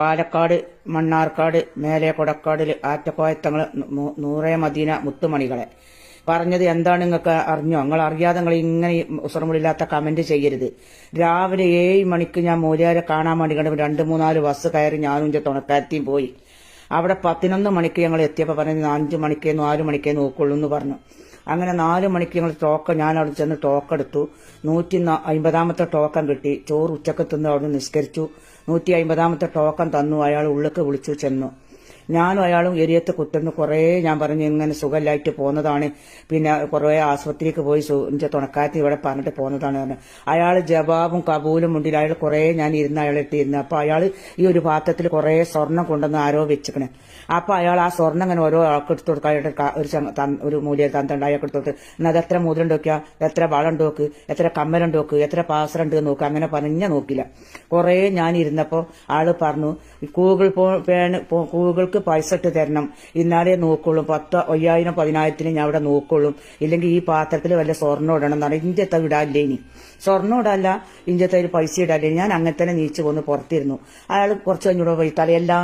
പാലക്കാട് മണ്ണാർക്കാട് മേലെ കൊടക്കാടിൽ ആറ്റക്കോയത്തങ്ങൾ നൂറേ മദീന മുത്തുമണികളെ. പറഞ്ഞത് എന്താണ് നിങ്ങൾക്ക് അറിഞ്ഞോ? നിങ്ങൾ അറിയാതെ നിങ്ങൾ ഇങ്ങനെ ഈ ഉസറമുള്ളില്ലാത്ത കമന്റ് ചെയ്യരുത്. രാവിലെ ഏഴ് മണിക്ക് ഞാൻ മൂലിയാരെ കാണാൻ വേണ്ടി കണ്ടു രണ്ട് മൂന്നാൽ ബസ് കയറി ഞാനും ഇന്റെ തുണക്കാരത്തിയും പോയി. അവിടെ പതിനൊന്ന് മണിക്ക് ഞങ്ങൾ എത്തിയപ്പോൾ പറഞ്ഞു അഞ്ച് മണിക്കേ നാല് മണിക്കേ നോക്കുള്ളൂ എന്ന് പറഞ്ഞു. അങ്ങനെ നാല് മണിക്ക് ഞങ്ങൾ ടോക്ക ഞാൻ അവിടെ ചെന്ന് ടോക്കെടുത്തു നൂറ്റി അമ്പതാമത്തെ ടോക്കൺ കിട്ടി. ചോറ് ഉച്ചയ്ക്ക് തിന്ന് അവിടെ നിസ്കരിച്ചു. നൂറ്റി അമ്പതാമത്തെ ടോക്കൺ തന്നു. അയാൾ ഉള്ളിക്ക് വിളിച്ചു ചെന്നു. ഞാനും അയാളും എരിയത്ത് കുത്തുന്നു. കുറേ ഞാൻ പറഞ്ഞു ഇങ്ങനെ സുഖമില്ലായിട്ട് പോന്നതാണ് പിന്നെ കുറേ ആശുപത്രിക്ക് പോയി എന്റെ തുണക്കാരത്തി ഇവിടെ പറഞ്ഞിട്ട് പോന്നതാണ് പറഞ്ഞു. അയാൾ ജവാബും കബൂലും ഉണ്ടിൽ അയാൾ കുറേ ഞാൻ ഇരുന്ന് അയാൾ ഇട്ടിരുന്നു അപ്പൊ അയാൾ ഈ ഒരു പാത്രത്തിൽ കുറേ സ്വർണം കൊണ്ടുവന്ന് ആരോ വെച്ചിക്കണേ. അപ്പൊ അയാൾ ആ സ്വർണം ഇങ്ങനെ ഓരോ ആൾക്ക് എടുത്തു കൊടുക്കുക അയാളുടെ ഒരു ഒരു മൂല്യ തന്തണ്ട് അയാൾക്ക് എടുത്തു കൊടുത്ത്. എന്നാൽ അത് എത്ര മുതലുണ്ട് നോക്കുക എത്ര വളമുണ്ട് നോക്ക്? എത്ര കമ്മലുണ്ട് നോക്ക്? എത്ര പാസറുണ്ട് നോക്കുക അങ്ങനെ പറഞ്ഞ നോക്കില്ല. കുറേ ഞാൻ ഇരുന്നപ്പോൾ ആൾ പറഞ്ഞു ഗൂഗിൾ ഗൂഗിൾക്ക് പൈസ ഇട്ട് തരണം. ഇന്നാലേ നോക്കുള്ളൂ. പത്ത് അയ്യായിരം പതിനായിരത്തിന് ഞാൻ അവിടെ നോക്കുള്ളൂ. ഇല്ലെങ്കിൽ ഈ പാത്രത്തിൽ വല്ല സ്വർണം ഇടണം എന്നാണ്. ഇഞ്ചത്തെ ഇടാല്ലേ ഇനി? സ്വർണം ഇടല്ല. ഇഞ്ചത്തെ ഒരു പൈസ ഇടാല്ലേ ഞാൻ അങ്ങനെ തന്നെ നീച്ചു പോന്ന് പുറത്തിരുന്നു. അയാൾ കുറച്ച് കഴിഞ്ഞൂടെ പോയി. തല എല്ലാ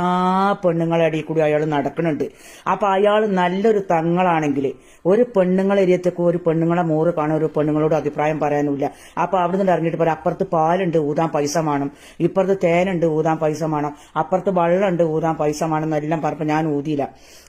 പെണ്ണുങ്ങളെ അടിയിൽ കൂടി അയാൾ നടക്കുന്നുണ്ട്. അപ്പൊ അയാൾ നല്ലൊരു തങ്ങളാണെങ്കിൽ ഒരു പെണ്ണുങ്ങളെ എരിയത്തേക്ക് ഒരു പെണ്ണുങ്ങളെ മോറ് കാണാൻ ഒരു പെണ്ണുങ്ങളോട് അഭിപ്രായം പറയാനില്ല അപ്പൊ അവിടെ നിന്ന് ഇറങ്ങിയിട്ട് പറയാം അപ്പുറത്ത് പാലുണ്ട് ഊതാൻ പൈസ വേണം. ഇപ്പുറത്ത് തേനുണ്ട് ഊതാൻ പൈസ വേണം. അപ്പുറത്ത് വെള്ളമുണ്ട് ഊതാൻ പൈസ വേണം. എന്നെല്ലാം പറഞ്ഞപ്പോൾ ഞാൻ ഊതിയില്ല.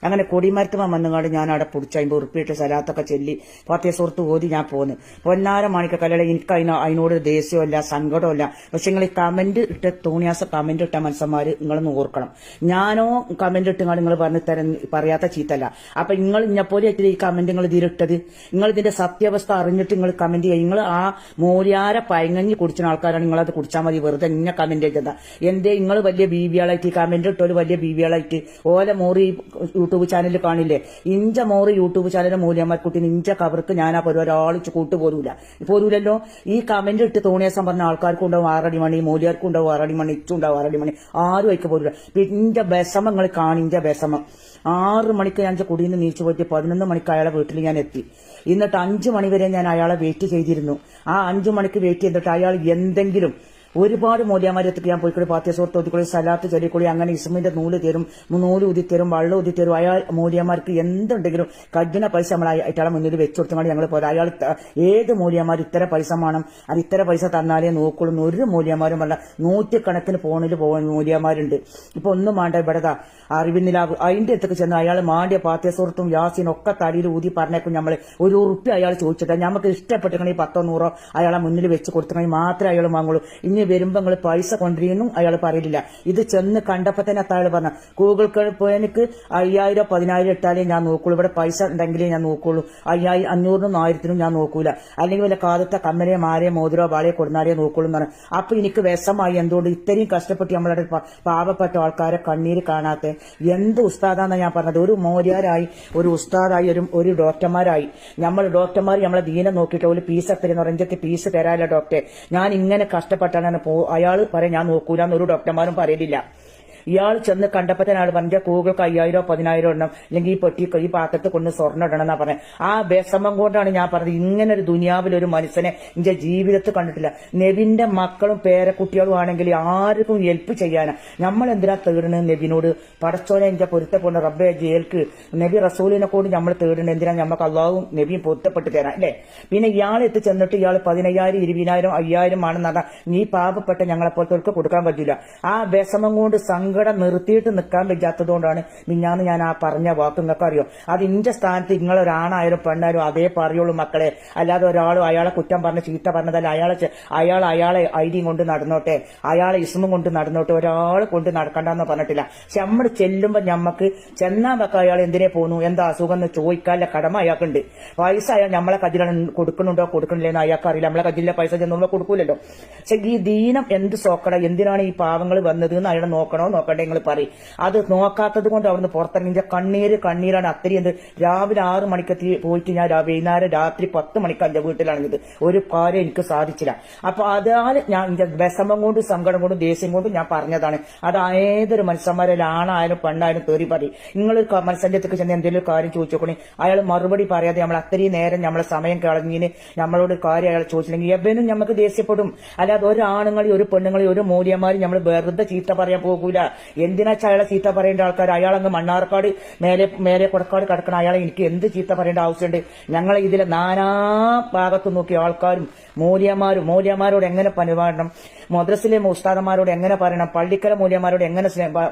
അങ്ങനെ കൊടിമരത്തുമ വന്നുകൊണ്ട് ഞാൻ അവിടെ പിടിച്ച് അമ്പത് ഉറുപ്പിയിട്ട് സ്ഥലത്തൊക്കെ ചെല്ലി പത്തേ സുഹൃത്ത് ഓതി ഞാൻ പോന്നു. പൊന്നാര മാണിക്ക കല്യാണം എനിക്ക് അതിന് അതിനോട് ദേഷ്യമല്ല സങ്കടമല്ല പക്ഷെ നിങ്ങൾ ഈ കമന്റ് ഇട്ട് തോണിയാസ കമന്റ് ഇട്ട മനുഷ്യന്മാര് നിങ്ങളൊന്ന് ഓർക്കണം. ഞാനോ കമന്റ് ഇട്ട് നിങ്ങൾ പറഞ്ഞ് തര പറയാത്ത ചീത്തല്ല. അപ്പൊ നിങ്ങൾ ഇന്നെപ്പോലെ ആയിട്ട് ഈ കമന്റ് നിങ്ങൾ ഇതിലിട്ടത് നിങ്ങൾ ഇതിന്റെ സത്യാവസ്ഥ അറിഞ്ഞിട്ട് നിങ്ങൾ കമന്റ് ചെയ്യുക നിങ്ങൾ ആ മോര്യാര പയങ്ങഞ്ഞ് കുടിച്ച ആൾക്കാരാണ് നിങ്ങളത് കുടിച്ചാൽ മതി. വെറുതെ ഇങ്ങനെ കമന്റ് ചെയ്തതാ എന്തേ? നിങ്ങൾ വലിയ ബീവിയാളായിട്ട് കമന്റ് ഇട്ടൊരു വലിയ ബീവികളായിട്ട് ഓല മോറി യൂട്യൂബ് ചാനലിൽ കാണില്ലേ? ഇഞ്ച മോറി യൂട്യൂബ് ചാനലിലെ മൂല്യമാർക്കുട്ടി ഇഞ്ച കവർക്ക് ഞാൻ ആ പോലും ആളിച്ച് കൂട്ടു പോരൂല പോരൂലല്ലോ ഈ കമന്റ് ഇട്ട് തോണിയാസം പറഞ്ഞ ആൾക്കാർക്കും ഉണ്ടാവും ആറടി മണി മൂല്യർക്കും ഉണ്ടാവും ആറടി മണി ഇച്ചും ഉണ്ടാവും ആറടി മണി ആരും അയക്ക് പോരൂല ഇന്റെ വിഷമങ്ങൾ നിങ്ങൾ കാണിഞ്ച വിഷമം. ആറ് മണിക്ക് ഞാൻ കുടിയിൽ നിന്ന് നീച്ചു പോയിട്ട് പതിനൊന്ന് മണിക്ക് അയാളെ വീട്ടിൽ ഞാൻ എത്തി. എന്നിട്ട് അഞ്ചു മണി വരെ ഞാൻ അയാളെ വെയിറ്റ് ചെയ്തിരുന്നു. ആ അഞ്ചു മണിക്ക് വെയിറ്റ് ചെയ്തിട്ട് അയാൾ എന്തെങ്കിലും ഒരുപാട് മൂല്യമാരത്തേക്ക് ഞാൻ പോയിക്കൂടി. പാത്തിയ സുഹൃത്ത് ഒതിക്കൂടി സലാത്ത് ചൊല്ലിക്കൂടി അങ്ങനെ ഇസ്മിന്റെ നൂൽ തരും നൂൽ ഊതി തരും വള്ളം തരും അയാൾ മോലിയാമാർക്ക് എന്തുണ്ടെങ്കിലും കഠിന പൈസ നമ്മൾ അയാളെ മുന്നിൽ വെച്ചു കൊടുത്തുകൊണ്ട് ഞങ്ങൾ പോരാ. അയാൾ ഏത് മൂല്യമാർ ഇത്ര പൈസ വേണം? അത് ഇത്ര പൈസ തന്നാലേ നോക്കുള്ളൂ. ഒരു മൂല്യമാരും അല്ല. നൂറ്റിക്കണക്കിന് ഫോണിൽ പോകുന്ന മൂല്യമാരുണ്ട് ഇപ്പൊ ഒന്നും വേണ്ട ഇവിടെതാ അറിവിന്നിലാവ് അതിന്റെ അടുത്തേക്ക് ചെന്ന് അയാൾ മാണ്ടിയ പാത്തിയ സുഹൃത്തും യാസിനും ഒക്കെ തടിയിൽ ഊതി പറഞ്ഞേക്കും നമ്മൾ ഒരു ഉറുപ്പി അയാൾ ചോദിച്ചിട്ട് നമുക്ക് ഇഷ്ടപ്പെട്ടിട്ടുണ്ടെങ്കിൽ പത്തോ നൂറോ അയാളെ മുന്നിൽ വെച്ച് കൊടുത്തിട്ടുണ്ടെങ്കിൽ മാത്രമേ അയാൾ വാങ്ങുള്ളൂ. ഇനി വരുമ്പോ നിങ്ങൾ പൈസ കൊണ്ടുവരുന്നും അയാൾ പറയില്ല ഇത് ചെന്ന് കണ്ടപ്പോ തന്നെ അയാൾ പറഞ്ഞു ഗൂഗിൾ എനിക്ക് അയ്യായിരം പതിനായിരം ഇട്ടാലേ ഞാൻ നോക്കുള്ളൂ. ഇവിടെ പൈസ ഉണ്ടെങ്കിലേ ഞാൻ നോക്കുള്ളൂ. അയ്യായിരം അഞ്ഞൂറിനും ആയിരത്തിനും ഞാൻ നോക്കൂല. അല്ലെങ്കിൽ വല്ല കാലത്തെ കമ്മലെ മാരെ മോതിരോ വാളയെ കൊടുന്നാലേ നോക്കുള്ളൂ എന്ന് പറഞ്ഞു. അപ്പൊ എനിക്ക് വിഷമായി എന്തുകൊണ്ട് ഇത്രയും കഷ്ടപ്പെട്ട് നമ്മളുടെ പാവപ്പെട്ട ആൾക്കാരെ കണ്ണീര് കാണാത്ത? എന്ത് ഉസ്താദാന്നാ ഞാൻ പറഞ്ഞത്? ഒരു മോര്യാരായി ഒരു ഉസ്താദായി ഒരു ഒരു ഡോക്ടർമാരായി. നമ്മൾ ഡോക്ടർമാർ നമ്മളെ ദീനം നോക്കിയിട്ട് ഒരു പീസ് തരുന്ന പറഞ്ഞിട്ട് പീസ് തരാല്ല ഡോക്ടറെ? ഞാൻ ഇങ്ങനെ കഷ്ടപ്പെട്ടാണ് പോ അയാൾ പറയാം ഞാൻ നോക്കൂല ഒരു ഡോക്ടർമാരും പറയലില്ല. ഇയാൾ ചെന്ന് കണ്ടപ്പോ തന്നെ ആൾ പറഞ്ഞ കൂകൾക്ക് അയ്യായിരോ പതിനായിരോ ഇടണം അല്ലെങ്കിൽ ഈ പെട്ടി ഈ പാക്കത്ത് കൊണ്ട് സ്വർണം ഇടണം എന്നാ പറഞ്ഞത് ആ വിഷമം കൊണ്ടാണ് ഞാൻ പറഞ്ഞത്. ഇങ്ങനെ ഒരു ദുനിയാവിൽ ഒരു മനുഷ്യനെ എന്റെ ജീവിതത്തിൽ കണ്ടിട്ടില്ല. നെവിന്റെ മക്കളും പേരക്കുട്ടികളും ആണെങ്കിൽ ആർക്കും ഹെൽപ്പ് ചെയ്യാനാ. നമ്മൾ എന്തിനാ തേടുന്നത് നെവിനോട്? പടച്ചോനെ എന്റെ പൊരുത്തപ്പെടുന്ന റബ്ബെ ജയിൽക്ക് നബി റസൂലിനെ കൂടി നമ്മൾ തേടുന്നത് എന്തിനാ? നമുക്ക് അള്ളാഹും നബിയും പൊരുത്തപ്പെട്ട് തരാം അല്ലേ? പിന്നെ ഇയാൾ എത്തി ചെന്നിട്ട് ഇയാൾ പതിനയ്യായിരം ഇരുപതിനായിരം അയ്യായിരം ആണെന്ന് പറഞ്ഞാൽ നീ പാപപ്പെട്ട ഞങ്ങളെ പോലത്തെ കൊടുക്കാൻ പറ്റില്ല. ആ വിഷമം കൊണ്ട് സങ്കടം നിർത്തിയിട്ട് നിൽക്കാൻ പറ്റാത്തതുകൊണ്ടാണ് മിഞ്ഞാന്ന് ഞാൻ ആ പറഞ്ഞ വാക്ക് നിങ്ങൾക്ക് അറിയോ? അത് ഇന്റെ സ്ഥാനത്ത് നിങ്ങളൊരാണായാലും പെണ്ണായാലും അതേ പറയുള്ളൂ മക്കളെ. അല്ലാതെ ഒരാളും അയാളെ കുറ്റം പറഞ്ഞ് ചീത്ത പറഞ്ഞതല്ല. അയാളെ അയാൾ അയാളെ ഐഡിയും കൊണ്ട് നടന്നോട്ടെ. അയാളെ ഇസ്മും കൊണ്ട് നടന്നോട്ടെ. ഒരാൾ കൊണ്ട് നടക്കണ്ടെന്ന് പറഞ്ഞിട്ടില്ല. പക്ഷെ നമ്മൾ ചെല്ലുമ്പോൾ ഞമ്മക്ക് ചെന്നാൻ വെക്ക അയാൾ എന്തിനെ പോന്നു? എന്താ അസുഖം എന്ന് ചോദിക്കാനുള്ള കടമ അയാൾക്കുണ്ട്. പൈസ അയാൾ നമ്മളെ കജിലാണ് കൊടുക്കുന്നുണ്ടോ കൊടുക്കണില്ലെന്ന് അയാൾക്ക് അറിയില്ല നമ്മളെ കജിലെ പൈസ ചെന്നുമ്പോ കൊടുക്കൂലല്ലോ. പക്ഷെ ഈ ദീനം എന്ത് സോക്കട? എന്തിനാണ് ഈ പാവങ്ങൾ വന്നത് എന്ന് അയാളെ നോക്കണോ നോക്കണ്ടേ നിങ്ങൾ പറയും. അത് നോക്കാത്തത് കൊണ്ട് അവിടുന്ന് പുറത്തിറങ്ങി. കണ്ണീര് കണ്ണീരാണ് അത്രയും എന്ത്? രാവിലെ ആറ് മണിക്കെത്തി പോയിട്ട് ഞാൻ വൈകുന്നേരം രാത്രി പത്ത് മണിക്ക് എന്റെ വീട്ടിലാണിത്. ഒരു കാര്യം എനിക്ക് സാധിച്ചില്ല. അപ്പൊ അതാൽ ഞാൻ എന്റെ വിഷമം കൊണ്ടും സങ്കടം കൊണ്ടും ദേഷ്യം കൊണ്ടും ഞാൻ പറഞ്ഞതാണ്. അത് ഏതൊരു മനുഷ്യന്മാരിൽ ആണായാലും പെണ്ണായാലും തേറി പറയും. നിങ്ങളൊരു മത്സരത്തേക്ക് ചെന്ന് എന്തെങ്കിലും കാര്യം ചോദിച്ചോക്കണേ അയാൾ മറുപടി പറയാതെ നമ്മൾ അത്രയും നേരം നമ്മളെ സമയം കളഞ്ഞിന് നമ്മളോട് കാര്യം അയാൾ ചോദിച്ചില്ലെങ്കിൽ എവനും നമുക്ക് ദേഷ്യപ്പെടും. അല്ലാതെ ഒരാണുങ്ങളെയും ഒരു പെണ്ണുങ്ങളെയും ഒരു മൂല്യന്മാരും നമ്മൾ വെറുതെ ചീത്ത പറയാൻ പോകൂല. എന്തിനാ അയാളെ ചീത്ത പറയേണ്ട ആൾക്കാർ അങ്ങ് മണ്ണാർക്കാട് മേലെ മേലെ കൊടക്കാട് കിടക്കണ അയാളെ എനിക്ക് എന്ത് ചീത്ത പറയേണ്ട ആവശ്യമുണ്ട്? ഞങ്ങളെ ഇതിലെ നാനാ ഭാഗത്തു നോക്കിയ ആൾക്കാരും മൂല്യമാരും മൂല്യമാരോട് എങ്ങനെ പരിപാടണം? മദ്രസിലെ ഉസ്താദന്മാരോട് എങ്ങനെ പറയണം? പള്ളിക്കര മൂല്യമാരോട് എങ്ങനെ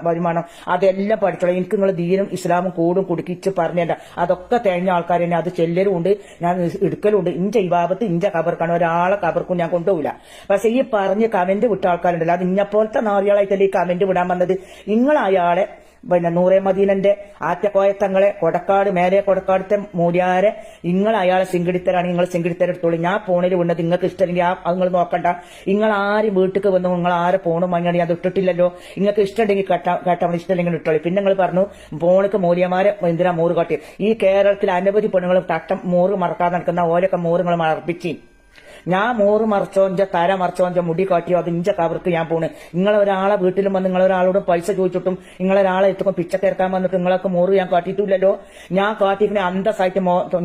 പരിമാണം അതെല്ലാം പഠിച്ചോളാം. എനിക്ക് നിങ്ങൾ ധീരം ഇസ്ലാമും കൂടും കുടുക്കിച്ച് പറഞ്ഞല്ല അതൊക്കെ തേഞ്ഞ ആൾക്കാർ തന്നെ. അത് ചെല്ലലും ഉണ്ട് ഞാൻ എടുക്കലുണ്ട് ഇഞ്ച ഈ ഭാഗത്ത് ഇഞ്ച കബർക്കാണ് ഒരാളെ കബർക്കും ഞാൻ കൊണ്ടുപോകില്ല പക്ഷെ ഈ പറഞ്ഞ് കമന്റ് വിട്ട ആൾക്കാരുണ്ടല്ലോ. അത് ഇഞ്ഞപ്പോലത്തെ നാറിയാളായിട്ടല്ലേ ഈ കമന്റ് വിടാൻ വന്നത്? നിങ്ങൾ അയാളെ പിന്നെ നൂറേ മദീനന്റെ ആറ്റക്കോയത്തങ്ങളെ കൊടക്കാട് മേലെ കൊടക്കാടത്തെ മൂര്യാരെ നിങ്ങൾ അയാളെ സിംഗിടിത്തരാണ് നിങ്ങൾ സിംഗിടിത്തരെടുത്തോളൂ ഞാൻ ഫോണിൽ വിണ്ടത് നിങ്ങൾക്ക് ഇഷ്ടമില്ലെങ്കിൽ ആ നിങ്ങൾ നോക്കണ്ട. നിങ്ങൾ ആരും വീട്ടിൽ വന്നു നിങ്ങൾ ആരെ ഫോണും വാങ്ങിയാണ് അത് ഇട്ടിട്ടില്ലല്ലോ. നിങ്ങൾക്ക് ഇഷ്ടമുണ്ടെങ്കിൽ കേട്ടാ കേട്ടാൽ ഇഷ്ടമില്ലെങ്കിൽ ഇട്ടോളൂ. പിന്നെ നിങ്ങൾ പറഞ്ഞു ഫോണിക്ക് മൂല്യമാരെ എന്തിനാ മോറ് കാട്ടി ഈ കേരളത്തിൽ അനവധി പെണ്ണുങ്ങളും തട്ടം മോറ് മറക്കാതെ നടക്കുന്ന ഓരൊക്കെ മോറ് നിങ്ങൾ മറപ്പിച്ച്. ഞാൻ മോറ് മറച്ചോഞ്ച തര മറച്ചോഞ്ച മുടി കാട്ടിയോ അത് ഇഞ്ച കവർക്ക് ഞാൻ പോണ്. നിങ്ങളെ ഒരാളെ വീട്ടിലും വന്ന് നിങ്ങളൊരാളോട് പൈസ ചോദിച്ചിട്ടും നിങ്ങളൊരാളെ എത്തുമ്പോൾ പിച്ചക്കിറക്കാൻ വന്നിട്ട് നിങ്ങളൊക്കെ മോറ് ഞാൻ കാട്ടിയിട്ടില്ലല്ലോ. ഞാൻ കാട്ടിക്കുന്ന അന്തസ്സായിട്ട്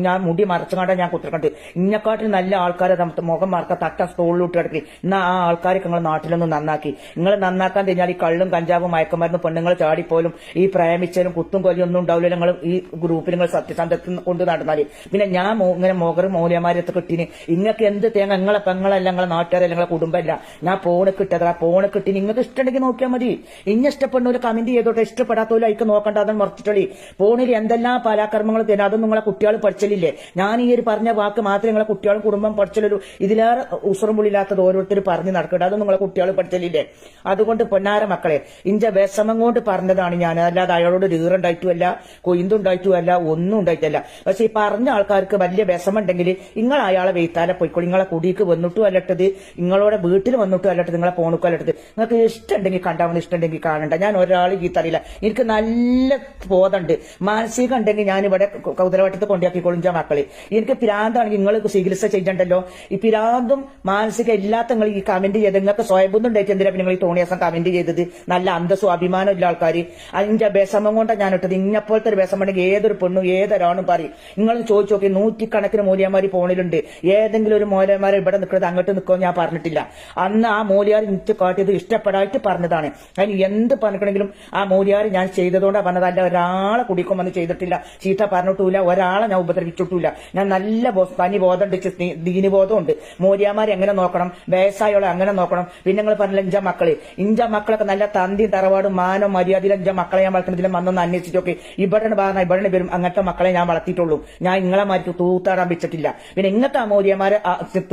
ഞാൻ മുടി മറച്ചുകൊണ്ടാ ഞാൻ കുത്തിരക്കണ്ട്. ഇന്നെക്കാട്ടിൽ നല്ല ആൾക്കാരെ മുഖം മറക്ക തട്ട സ്റ്റോളിലോട്ട് കിടക്കി. എന്നാ ആ ആൾക്കാരെ നിങ്ങൾ നാട്ടിലൊന്നും നന്നാക്കി. നിങ്ങൾ നന്നാക്കാൻ കഴിഞ്ഞാൽ ഈ കള്ളും കഞ്ചാവും മയക്കുമരുന്നും പെണ്ണുങ്ങൾ ചാടിപ്പോലും ഈ പ്രേമിച്ചാലും കുത്തും കൊല്ലും ഒന്നും ഉണ്ടാവില്ല നിങ്ങൾ ഈ ഗ്രൂപ്പിൽ നിങ്ങൾ സത്യസന്ധത്തിൽ കൊണ്ട് നടന്നാൽ. പിന്നെ ഞാൻ ഇങ്ങനെ മോകർ മൗലിയമാരെ കിട്ടിന്. ഇങ്ങക്ക് എന്ത് തേങ്ങ നിങ്ങളെ പെങ്ങളല്ല നിങ്ങളെ നാട്ടുകാരല്ല നിങ്ങളെ കുടുംബമല്ല. ഞാൻ പോണ് കിട്ടതാ പോണ് കിട്ടി നിങ്ങൾക്ക് ഇഷ്ടമുണ്ടെങ്കിൽ നോക്കിയാൽ മതി. ഇന്ന ഇഷ്ടപ്പെടുന്നവര് കമന്റ് ചെയ്തോട്ടെ. ഇഷ്ടപ്പെടാത്തവരും അയക്ക് നോക്കണ്ട അതൊന്നും മറച്ചിട്ടളി ഫോണിൽ എന്തെല്ലാം പരാക്രമങ്ങൾ തരും അതൊന്നും നിങ്ങളെ കുട്ടികൾ പഠിച്ചലില്ലേ? ഞാൻ ഈ ഒരു പറഞ്ഞ വാക്ക് മാത്രമേ നിങ്ങളെ കുട്ടികളും കുടുംബം പഠിച്ചലൊരു ഇതിലേറെ ഉസുറും പുള്ളില്ലാത്തത് ഓരോരുത്തർ പറഞ്ഞ് നടക്കട്ടെ. അതൊന്നും നിങ്ങളെ കുട്ടികൾ പഠിച്ചലില്ലേ? അതുകൊണ്ട് പൊന്നാര മക്കളെ ഇഞ്ച വിഷമം കൊണ്ട് പറഞ്ഞതാണ് ഞാൻ. അല്ലാതെ അയാളോട് ഈറുണ്ടായിട്ടുമല്ല കൊയ്ന്തുണ്ടായിട്ടുമല്ല ഒന്നും ഉണ്ടായിട്ടല്ല. പക്ഷെ ഈ പറഞ്ഞ ആൾക്കാർക്ക് വലിയ വിഷമുണ്ടെങ്കിൽ നിങ്ങൾ അയാളെ വെയ്ത്താലെ പോയിക്കോളി. നിങ്ങളെ കുടിക്ക് വന്നിട്ടും അല്ലട്ടത് നിങ്ങളോടെ വീട്ടിൽ വന്നിട്ടും അല്ലട്ടത് നിങ്ങളെ പോണക്കും അല്ലട്ടത് നിങ്ങൾക്ക് ഇഷ്ടമുണ്ടെങ്കിൽ കണ്ടാൽ മതി ഇഷ്ടമുണ്ടെങ്കിൽ കാണണ്ട. ഞാൻ ഒരാൾ ഗീത്തറിയില്ല എനിക്ക് നല്ല ബോധമുണ്ട്. മാനസികം ഉണ്ടെങ്കിൽ ഞാൻ ഇവിടെ കൗതലവട്ടത്ത് കൊണ്ടാക്കിക്കോളും ഞാൻ മക്കളെ. എനിക്ക് പിരാന്താണെങ്കിൽ നിങ്ങൾ ചികിത്സ ചെയ്യണ്ടല്ലോ? ഈ പിരാന്തും മാനസിക ഇല്ലാത്ത നിങ്ങൾ ഈ കമന്റ് ചെയ്ത് നിങ്ങൾക്ക് സ്വയബുദ്ധം ഉണ്ടായിട്ട് എന്തിനാ നിങ്ങൾ ഈ തോണിയാസം കമന്റ് ചെയ്തത്? നല്ല അന്തസ്സും അഭിമാനം ഇല്ല ആൾക്കാർ അതിന്റെ വിഷമം കൊണ്ടാണ് ഞാൻ ഇട്ടത്. ഇങ്ങപ്പോലത്തെ ഒരു വിഷമം ഉണ്ടെങ്കിൽ ഏതൊരു പെണ്ണും ഏതൊരാണും പറയും. നിങ്ങൾ ചോദിച്ചു നോക്കി. നൂറ്റിക്കണക്കിന് മൂല്യന്മാർ ഫോണിലുണ്ട്. ഏതെങ്കിലും ഒരു മൂല്യന്മാരെ ഇവിടെ നിൽക്കുന്നത് അങ്ങോട്ട് നിൽക്കുമോ ഞാൻ പറഞ്ഞിട്ടില്ല. അന്ന് ആ മൂലിയാർ എനിക്ക് കാട്ടിയത് ഇഷ്ടപ്പെടായിട്ട് പറഞ്ഞതാണ്. അതിന് എന്ത് പറഞ്ഞിട്ടുണ്ടെങ്കിലും ആ മൂലിയാർ ഞാൻ ചെയ്തതുകൊണ്ടാണ് പറഞ്ഞത് അല്ല ഒരാളെ കുടിക്കും വന്ന് ചെയ്തിട്ടില്ല. ചീത്ത പറഞ്ഞിട്ടില്ല ഒരാളെ ഞാൻ ഉപദ്രവിച്ചിട്ടില്ല ഞാൻ നല്ല തനി ബോധമുണ്ട് ദീനി ദീനിബോധമുണ്ട് മൂല്യാമാരെ എങ്ങനെ നോക്കണം? വയസ്സായോളെ അങ്ങനെ നോക്കണം. പിന്നെ നിങ്ങൾ പറഞ്ഞില്ല ഇഞ്ച മക്കൾ. ഇഞ്ച മക്കളൊക്കെ നല്ല തന്തി തറവാടും മാനോ മര്യാദയിലും ഇഞ്ച മക്കളെ ഞാൻ വളർത്തുന്നതിലും വന്നൊന്ന് അന്വേഷിച്ചൊക്കെ. ഇവിടെ പറഞ്ഞ ഇവിടെ വരും അങ്ങനത്തെ മക്കളെ ഞാൻ വളർത്തിയിട്ടുള്ളൂ. ഞാൻ ഇങ്ങളെ മാറ്റി തൂത്താടാൻ വെച്ചിട്ടില്ല. പിന്നെ ഇങ്ങനത്തെ ആ മൂല്യമാരെ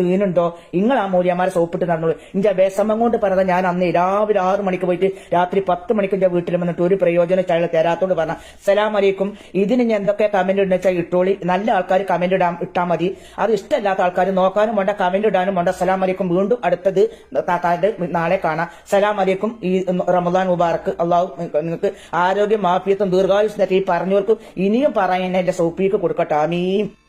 തീനുണ്ടോ നിങ്ങൾ ആ മൂല്യമാരെ സോപ്പിട്ട് നടന്നുള്ളൂ ഇഞ്ച വിഷമം കൊണ്ട് പറഞ്ഞ ഞാൻ അന്ന് രാവിലെ ആറു മണിക്ക് പോയിട്ട് രാത്രി പത്ത് മണിക്ക് എന്റെ വീട്ടിൽ വന്നിട്ട് ഒരു പ്രയോജനം ചായ തരാത്തോണ്ട് പറഞ്ഞ. സലാം അലൈക്കും. ഇതിന് ഞാൻ എന്തൊക്കെ കമന്റ് ഇടുന്ന വെച്ചാൽ ഇട്ടോളി. നല്ല ആൾക്കാർ കമന്റ് ഇടാൻ ഇട്ടാൽ മതി. അത് ഇഷ്ടമല്ലാത്ത ആൾക്കാർ നോക്കാനും വേണ്ട കമന്റ് ഇടാനും വേണ്ട. സലാം അലൈക്കും. വീണ്ടും അടുത്തത് നാളെ കാണാം. സലാം അലൈക്കും. ഈ റമദാൻ മുബാറക്ക് അള്ളാഹു നിങ്ങൾക്ക് ആരോഗ്യം മാഫിയത്തും ദീർഘായുസ് ഈ പറഞ്ഞവർക്കും ഇനിയും പറയാൻ എന്റെ സൗപ്പിക്ക് കൊടുക്കട്ടെ. ആമീം